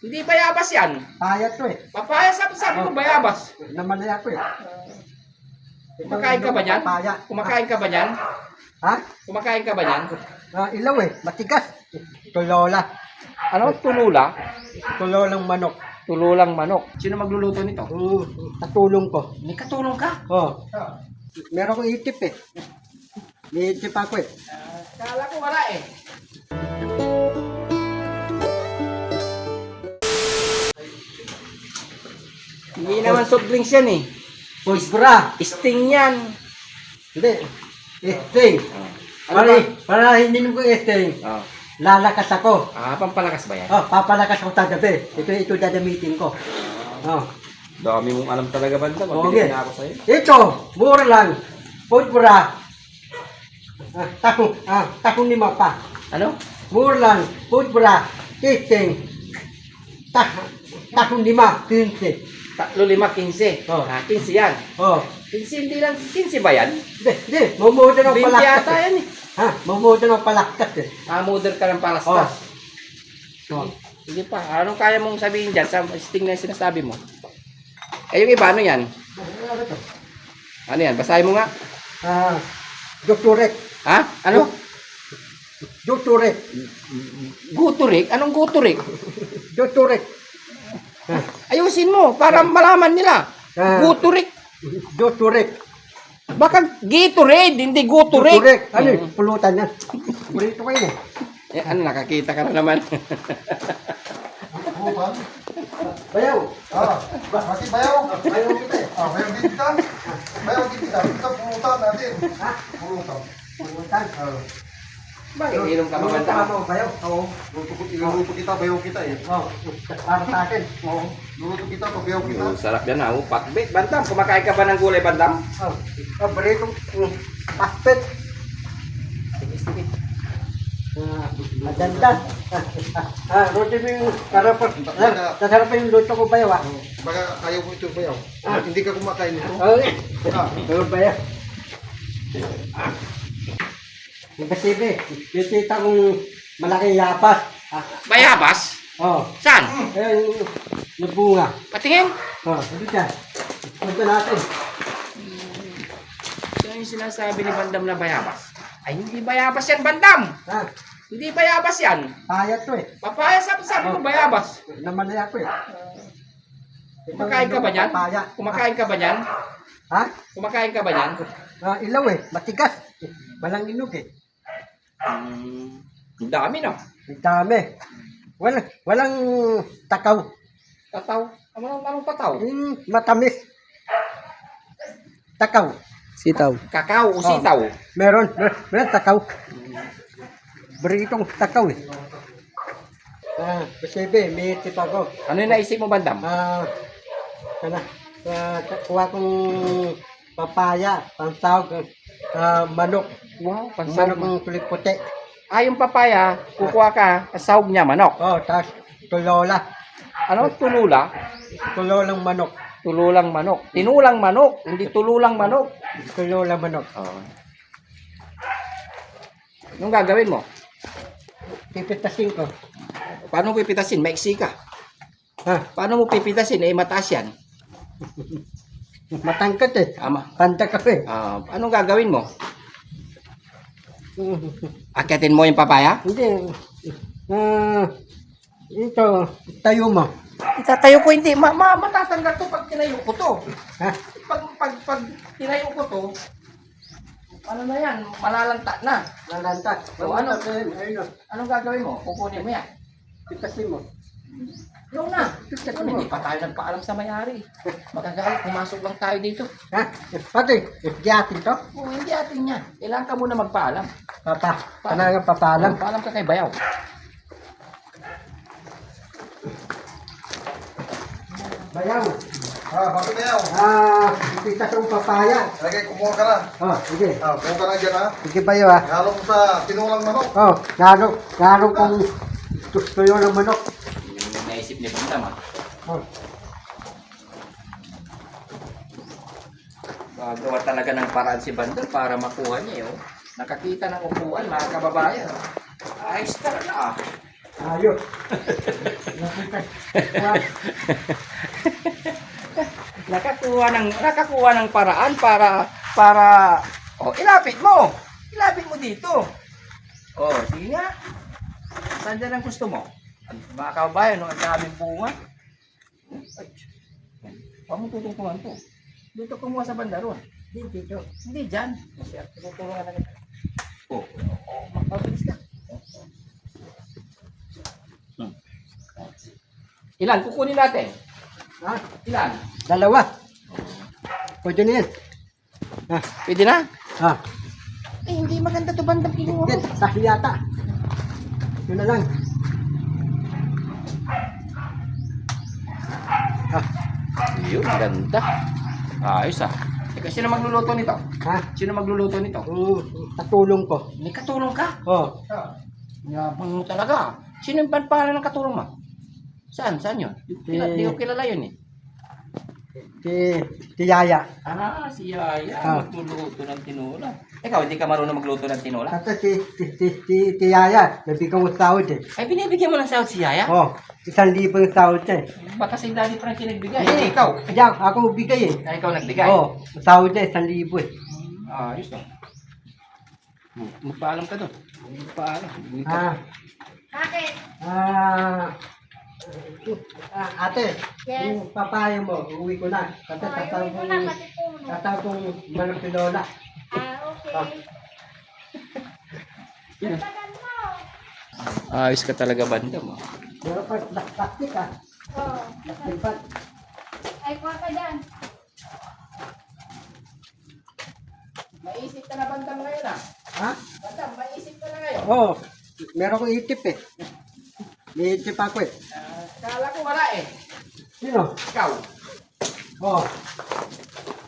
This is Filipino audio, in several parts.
Hindi bayabas yan. Payat to eh. Papaya, sabi, sabi mo bayabas. Naman na ako eh. Kumakain ka ba niyan? Papaya. Kumakain ka ba niyan? Ha? Kumakain ka ba niyan? Ah, ilaw eh. Matigas. Tulola. Ano? Tulula? Tulolang manok. Tululang manok. Sino magluluto nito? Mm, katulong ko. May katulong ka. Oh. Meron kong itip eh. May itip ako eh. Kala ko wala eh. Naman soft drinks yan eh. Pulbra. Sting yan. Hindi. Esting. Ano Para, ba? para hindi mo ko esting. Oh. Lalakas ako. Ah, pampalakas ba yan? Oh, papalakas ako tagabi. Ito, ito dadamitin ko. Oh. Dami mong alam talaga banda. Okay. Mabilis na ako sa'yo. Ito, mura lang. Pulbra. Ah, takong, ah, takong lima pa. Ano? Mura lang. Pulbra. Esting. Tak, takong lima. Kinsi. Tatlo, lima, 15. Oh. Ah, 15 yan. Oh. 15 hindi lang. 15 ba yan? Hindi, hindi. Mumuda ng 20 palakkat yata eh. yan eh. Ha? Mumuda ng palakkat eh. Ah, mother ka ng Oh. palastas. Oh. Sige pa. Anong kaya mong sabihin dyan sa sting na sinasabi mo? Eh, yung iba, ano yan? Ano yan? Basahin mo nga. Ah, Doktorek. Ha? Ano? Doktorek. Guturik? Anong guturik? Doktorek. Ayusin mo para malaman nila. Ah. Guturik. Doktorek. Baka Gatorade, hindi guturik. Doktorek. Ano yun? Pulutan na. Pulito kayo eh. Eh, ano, nakakita ka na naman. Pulutan? Bayaw. Ah, pati bayaw. Bayaw kita eh. Ah, bayaw kita. Bayaw kita. Kita pulutan natin. Ha? Pulutan. Pulutan. Ah, Bakit inom ka Pulutan maganda? mo, bayaw. Oo. luto kita, bayaw kita eh. Oh, para sa akin. Oo. Luluto kita, pabayaw kita. Oh, sarap yan ha. Oh, Patbit. Bandam, kumakain ka ba ng gulay, Bandam? Oh, paboritong mm, paspet. Sige, sige. Ah, maganda. Ah, roti mo yung karapat. Ah, Sasarap yung luto ko bayaw ah. Baka ayaw mo ito bayaw. Ah, hindi ka kumakain nito. Okay. Ah, Ano ba yan? Yung kasibi, yung tita kong malaking yapas. Ah, Bayabas? Oh, Saan? eh, yung, yung bunga. Patingin. Oh, ano dyan? Punta natin. Yan yung sinasabi ni Bandam na bayabas. Ay, hindi bayabas yan, Bandam. Ha? Hindi bayabas yan. Payat to eh. Papaya, sabi, sabi mo bayabas. Naman na ako eh. Ito Kumakain ka ba niyan? Papaya. Kumakain ka ba niyan? Ha? Kumakain ka ba niyan? Ah, ilaw eh. Matigas. Walang inog eh. Hmm, ang dami no. Ang dami. Walang, walang takaw. Tataw. Anong, anong tataw? Hmm, matamis. Takaw. Sitaw. Kakao o sitaw. Meron, meron, meron takaw. Beritong takaw eh. Ah, kasi may tip ako. Ano yung naisip mo, Bandam? Ah, kana, ah, kuha kong papaya, pansawag, ah, manok, Wow, manok pansahog. ng kulit puti. Ah, yung papaya, kukuha ka, sahog niya, manok. Oh, tapos tulola, Ano? Tulula? tulolang manok, Tululang manok. Tinulang manok, hindi tululang manok. tulolang manok. Oo. Anong gagawin mo? Pipitasin ko. Paano mo pipitasin? Maiksi ka. Ha, Paano mo pipitasin? Eh, mataas yan. matangkat eh. Ama. Panta ka eh. Ah, anong gagawin mo? Akitin mo yung papaya? Hindi. Ah, ito, tayo mo. Itatayo ko hindi. Ma, ma matatanggal to pag tinayo ko to. Ha? Pag, pag, pag tinayo ko to, ano na yan? Malalanta na. Lalanta. O, ano? Ayun, Anong gagawin mo? Kukunin mo yan. pitasin mo. Yung na. Ano, hindi pa tayo nagpaalam sa may-ari. Magagalit, pumasok lang tayo dito. Ha? Pati, giyatin to? O, hindi atin yan. Kailangan ka muna magpaalam. Papa, kanang papalam. Paalam ka kay Bayaw. Bayaw. ah, bakit bayaw? Ah, pitas ang papaya. Lagay, kumuha ka na. Oh, sige. Ah, kumuha ka na dyan ha. Sige bayaw ah. Halo mo sa tinulang manok. Oh, lalo, lalo kong gusto yun ng manok. Naisip ni Bandam ah. Oh, Gagawa talaga ng paraan si Bandam para makuha niya eh. Oh. Nakakita ng upuan mga kababayan. Ayos talaga ah. Ayos. Nakakuha ng nakakuha ng paraan para para oh ilapit mo. Ilapit mo dito. Oh, sige nga. Saan ang gusto mo? Mga kababayan, no, ang daming bunga. Ay. Huwag mo tutungtungan to. Dito kumuha sa banda ron. Hindi, dito. Hindi dyan. Kasi tutulungan na kita. Oh, oh, mapabilis ka. Hmm. Ilan? Kukunin natin. ha? Ilan? Dalawa. Pwede na yan. Ah, Pwede na? ah. Eh, hindi maganda to bandang kinuha Yan, sakli yata. Yun na lang. Yun, ganda. Ayos ah. Teka, sino magluluto nito? ha? Sino magluluto nito? Mm, katulong ko. May katulong ka. Oh, Yabang mo talaga. Sino yung pangalan ng katulong mo? Saan? Saan yun? Kila, di ko kilala yun eh. Si, si Yaya. Ah, si Yaya. Ah. Magluluto ng tinola. Ikaw, hindi ka marunong magluto ng tinola? Tapos si, si, si, si, si Yaya, nabigyan mo sahod eh. Ay, binibigyan mo ng sahod si Yaya? Oh, isang libo yung sahod eh. Baka si Daddy Frankie nagbigay. Hindi, ikaw. Kaya ako bigay eh. Ay, ikaw nagbigay. Oh, sahod niya isang libo eh. Ah, ayos lang. Magpaalam ka doon. Magpaalam. Ah, Bakit? ah, ah, ate, Yes. yung papaya mo, uwi ko na. Kasi uwi ko kong, tatawag kong manang pilola. Ah, okay. Tagal mo. Ayos ka talaga banda mo. Meron pa plas- plastic ah. Oh. Plastic pa. Ay, kuha ka dyan. Maisip ka na bandam ngayon ah. Ha? Bandam, maisip ka na ngayon. Oo. Oh, meron kong itip eh. Itip ako eh. Ah, kala ko wala eh. Sino? Ikaw. Oo. Oh.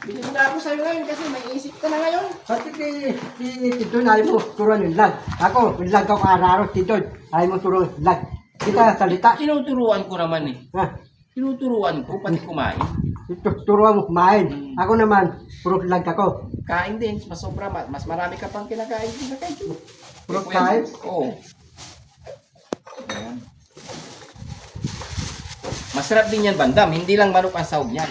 Bilhin na ako sa'yo ngayon kasi may isip ka na ngayon. Pati si Tidon, ayaw mo turuan yung lag. Ako, yung lag ako araw, Tidon, ayaw mo turuan yung lag. Kita salita. Tinuturuan ko naman eh. Ha? Tinuturuan ko pati kumain. Tu- Turuan mo kumain. Ako naman, puro lag ako. Kain din, mas sobra, mas, marami ka pang kinakain. Puro kain? Oo. Ayan. Masarap din yan, bandam. Hindi lang manok ang sahog niyan.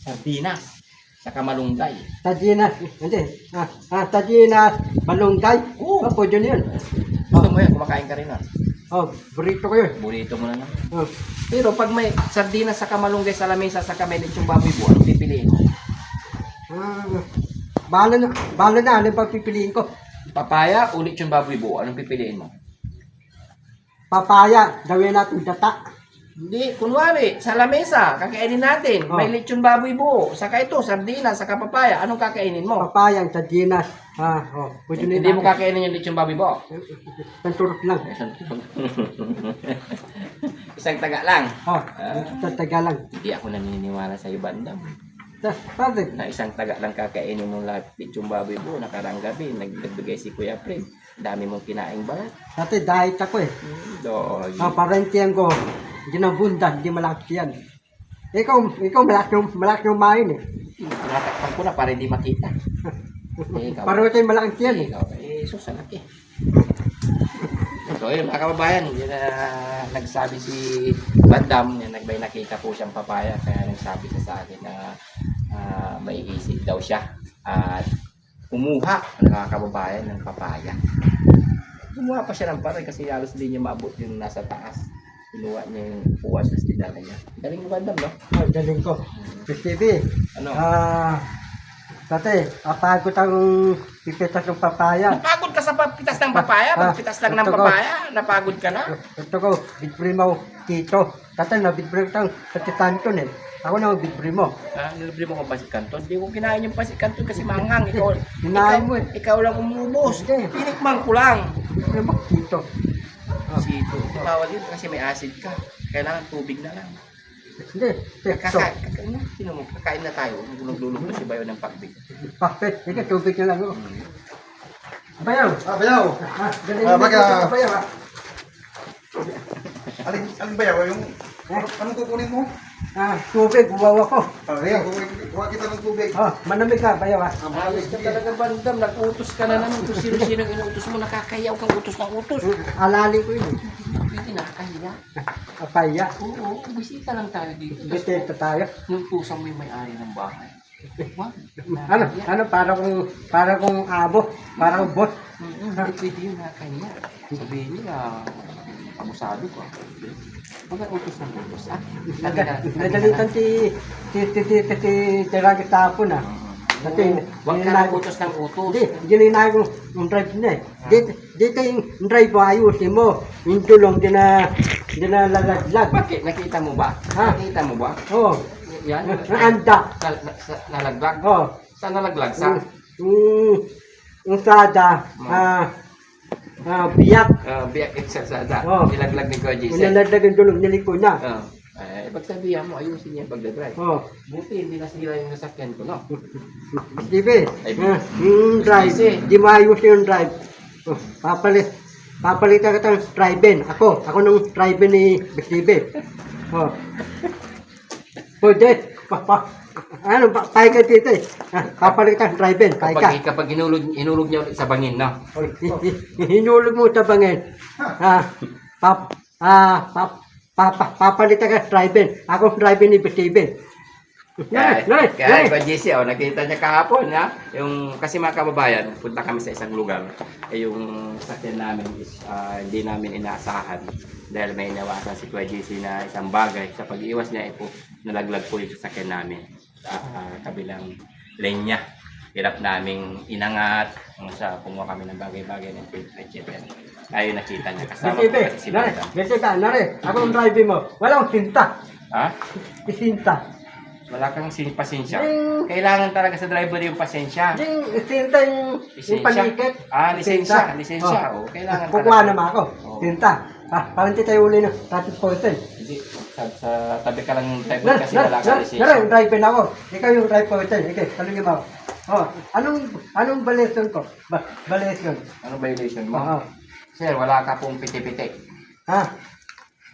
Sardinas. Saka malunggay. Tadina, hindi. Ah, ah, tadina, malunggay. Oo. Oh, pwede yun. Gusto mo yan, kumakain ka rin ah. Oh, burrito ko yun. Burrito mo na lang. Oh. Pero pag may sardinas sa kamalunggay sa lamesa sa kamelit yung baboy buwan, pipiliin mo. Ah, bahala na, bahala na, ano pa pipiliin ko? Papaya, ulit yung baboy buwan, anong pipiliin mo? Papaya, gawin natin data. Hindi, kunwari, sa lamesa, kakainin natin. Oh. May lechon baboy buo. Saka ito, sardinas, saka papaya. Anong kakainin mo? Papaya, tadina. Ah, oh, pwede Hindi mo kakainin yung lechon baboy buo. Isang turok lang. Isang, Isang taga lang. Oh, tataga lang. Hindi ako naniniwala sa iyo, bandam. Ta- Pwede. Na isang taga lang kakainin mo lahat lechon baboy buo. Nakarang gabi, nag- nagbigay si Kuya Fred. Dami mong kinaing balat. Dati diet ako eh. Dog. Ah, parentiyan ko. Hindi na bunda, hindi malaki yan. Ikaw, ikaw malaki yung, malaki yung main eh. Tinatakpan ko na para hindi makita. Eh, ikaw. Pareho tayo malaki yan eh. Ikaw, eh, sus, anak eh. So, yun, mga kababayan, yun na nagsabi si Bandam, yun, nagbay nakita po siyang papaya, kaya nagsabi siya sa akin na ah, may isip daw siya. At kumuha, mga kababayan, ng papaya. Kumuha pa siya ng paray kasi halos hindi niya maabot yung nasa taas. Kinuha niya yung puwas na dinala niya. Galing mo Bandam, no? Oh, galing ko. TV, Ano? ah, dati, apagod ang pipitas ng papaya. Napagod ka sa papitas ng papaya? Ah, Pagpitas lang ng ko. papaya? Napagod ka na? Ito ko, bitbri mo dito. Dati na bitbri ko sa titanton eh. Ako na bitbri mo. Ah, nilibre mo ko pasit kanton. Hindi ko kinain yung pasit kanton kasi manghang. Ikaw, Kinain ikaw, mo eh. ikaw lang umubos. Hindi. Tinikman ko lang. Bitbri mo dito. Sito. Bawal yun kasi may acid ka. Kailangan tubig na lang. Hindi. Kakain, kakain na. Sino mo? Kakain na tayo. Nagluluto si Bayo ng pagbig. Pakpet, hindi tubig na lang. oh. Bayaw. Ah, bayaw. Ah, galing Ah, baga. dito, bayaw ah. Alin, alin bayaw? Yung Eh, Anong kukunin mo? Ah, tubig, uwaw ako. Ah, kukuha kuha kita ng tubig. Oh, manamig ka, bayaw ha. Ang Ayos ka talaga, Bandam. Nag-utos ka na naman. Kung sino-sino ang inuutos mo, nakakayaw kang utos ng utos. Alali ko yun. Hindi nakakahiya. Apaya. Oo, bisita lang tayo dito. Bitito tayo. Nutusan mo yung may-ari ng bahay. Wag. Ano, ano, para kung, para kung abo, para kung boss. Mm-mm, Hindi pwede yun nakakahiya. Sabihin nila, abusado ka. Huwag ang utos ng utos, ah. Nag- Nagalitan si, si, si, si, si, si Tiragis tapon ah. Dati, Huwag ka ng utos ng utos. Hindi, gilinay ko yung drive niya eh. Dito, dito yung drive mo, ayusin mo. Yung tulong, di na, di na lalaglag. Bakit? Nakita mo ba? Ha? Nakita mo ba? Oo, Yan. naanda. Na- nalaglag? Oo, Saan nalaglag? Sa? yung, yung sada, ah, ah, biyak. Uh, biyak exasada. Oh. Nilaglag ni Jason. nalalaglag yung tulong, niliko niya. Oh. Eh, pagsabihan mo, ayusin niya pagdadrive. Oo. Buti, hindi nasira yung nasakyan ko, no? Steve, Ay, ah, yung drive, di maayos yung drive. Oh, papalit, papalitan ka ng drive-in. Ako, ako nung drive-in ni Steve. Oh. Pwede, pa, pa, ano, pa, pahay ka dito eh. Papalitan ng drive-in, pahay ka. Kapag, kapag hinulog, hinulog niya ulit sa bangin, no? Hinulog mo sa bangin. Ah, pap, ah, pap, papa, papalitan ka ng drive-in. Ako ang drive-in ni Steve. Kaya, Nari, kaya Kuya JC, oh, nakita niya kahapon, ha? Yung, kasi mga kababayan, punta kami sa isang lugar. Eh, yung sakyan namin is, ah, hindi namin inaasahan. Dahil may inawasan si Kuya JC na isang bagay. Sa pag-iwas niya, eh, po, nalaglag po yung sasakyan namin sa ah, kabilang lane niya. Hirap naming inangat. Kung sa kumuha kami ng bagay-bagay ng chipper. Ayun nakita niya. Kasama ko Steve, kasi si Bandam. Steve, nari, ako ang drive-in mo. Walang sinta. Ha? Isinta. Wala kang sin pasensya. Yung- Kailangan talaga sa driver yung pasensya. Yung isinta yung, yung Lisensya? panikit. Ah, lisensya. Sinta. Lisensya. Oh. Oh. Kailangan Kukuha talaga. naman ako. Oo. Sinta. Ah, parang tayo uli ng traffic person. Hindi. Sa, sa tabi ka lang driver Nari, kasi wala ka lisensya. nari, yung na ako. Ikaw yung drive person. Ikaw, talungin mo ako. Oh, anong, anong balesyon ko? Ba, balesyon. Ano violation mo? Oo. Sir, wala ka pong piti-pitik. Ha?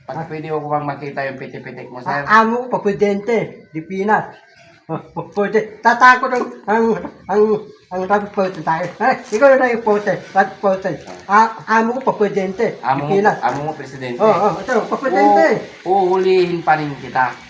Pag pwede ko bang makita yung piti-pitik mo, sir? Ah, amo ko, presidente. Di Pinas. Pwede. Tatakot ang, ang, ang, ang traffic person tayo. Nari, ikaw yung traffic person. Traffic person. Ah, amo ko, presidente. Di Amo mo, amo mo, presidente. Oo, oh, oh, ito, presidente. Oo, Uuhulihin pa rin kita.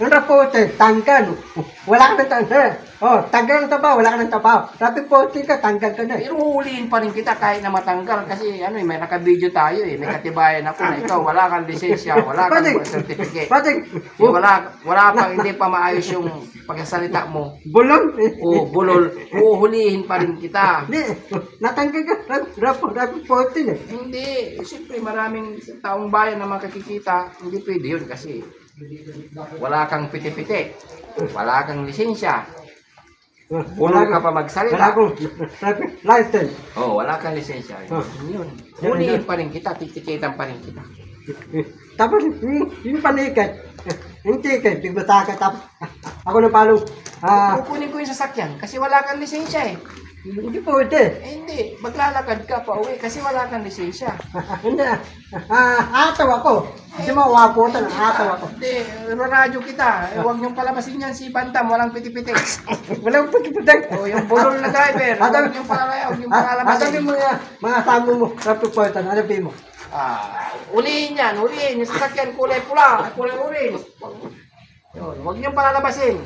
Yung rapote, tanggal. Wala ka ng tanggal. Oh, tanggal ng tabaw, wala ka ng tabaw. Sabi po, ka, tanggal ka na. Pero uulihin pa rin kita kahit na matanggal kasi ano eh, may naka-video tayo eh. May katibayan ako na ikaw, wala kang lisensya, wala kang birth certificate. Pati, Eh, wala, wala pa, hindi pa maayos yung pagkasalita mo. bulong. O bulol, uhulihin pa rin kita. Hindi, natanggal ka. Rapo, rapo po, eh. Hindi, siyempre maraming taong bayan na makakikita, hindi pwede yun kasi wala kang piti-piti, wala kang lisensya, bulol ka pa Wala magsalita. akong traffic license. Oh, wala kang lisensya. Oh. Yun. Pa rin kita, titikitan pa rin kita. Tapos, yung, yung panikat, yung ticket, bibata ka, tapos, ako na palong, ah, Kukunin ko yung sasakyan kasi wala kang lisensya eh. Hindi pwede. Eh hindi, maglalakad ka pa uwi kasi wala kang lisensya. Hindi, ah, ataw ako. Hindi mo waputan, ataw ako. Hindi, radyo kita. Eh, huwag niyong palabasin yan si Bantam, walang piti-piti. Walang pagkipudag. O, yung bulol na driver, huwag niyong palalayo, huwag niyong Ano palalabasin. yung mga, mga samo mo, traffic person, ano mo? Ah, ulihin yan, ulihin. Yung sasakyan kulay pula, kulay orange. Yun, huwag niyong palalabasin.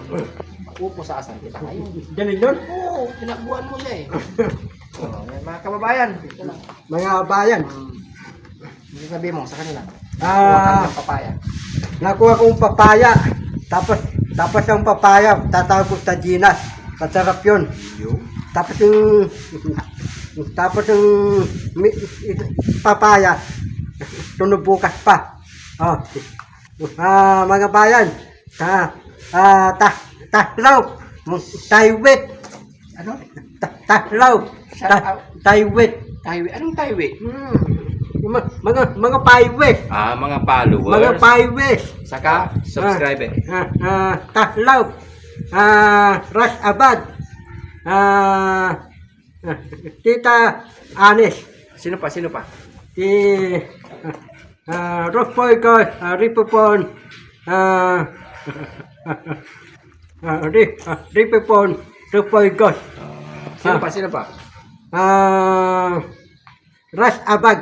Upo sa asan kita ngayon. Ganun yun? Oo, pinagbuhan mo siya eh. Oh, yan, mga kababayan. Mga bayan, Hmm. Hindi sabi mo sa kanila. ah, Huwag papaya. nakuha kong papaya. Tapos, tapos ang papaya, tatawag ko sa Ginas. Masarap yun. Tapos yung, tapos yung papaya, tunog bukas pa. Oh. Ah, mga bayan, ta, ah, ta, tahlaw, taywit, Ano? ta, tahlaw, Shout ta, out. taywit. Taiwi. Anong taiwi? Hmm. Mga, mga, paywit, Ah, mga followers. mga paywit. Saka, subscriber. Ah, ah, tahlaw, ah, ras abad, ah, ah, tita Anis, Sino pa? Sino pa? si, ah, Ropoy ko, ah, Ripopon, ah, ah, Ri- ah, Ripopon, Ropoy ko, Sino pa? Sino pa? ah, Ras Abag,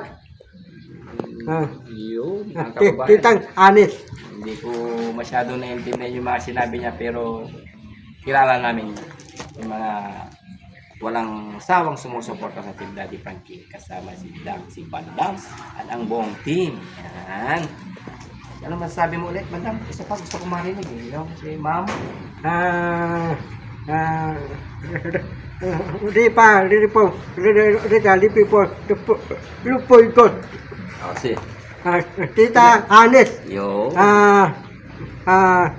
ah, Yun, ah, mga ti- kababayan. Titang Anis. Hindi ko masyado naiintindihan yung mga sinabi niya pero kilala namin yung mga walang sawang sumusuporta sa Team Daddy Frankie kasama si Dam, si Bandam at ang buong team. Yan. Ano masasabi mo ulit, Bandam? Isa pa gusto ko marinig eh. Yung si Ma'am. Ah, ah, Ripa, Ripo, Rita, Lipipo, Lupoy ko, Oh, si. ah, Tita Anis. Yo. Ah, ah,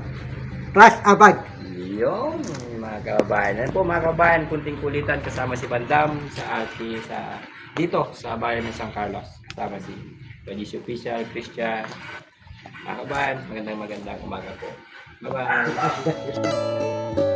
Ras Abag. Yung mga kababayan. Yan po mga kababayan, kunting kulitan kasama si Bandam sa ati sa dito sa bayan ng San Carlos. Kasama si Benicio Official, Christian. Mga kababayan, magandang magandang umaga po. Bye-bye.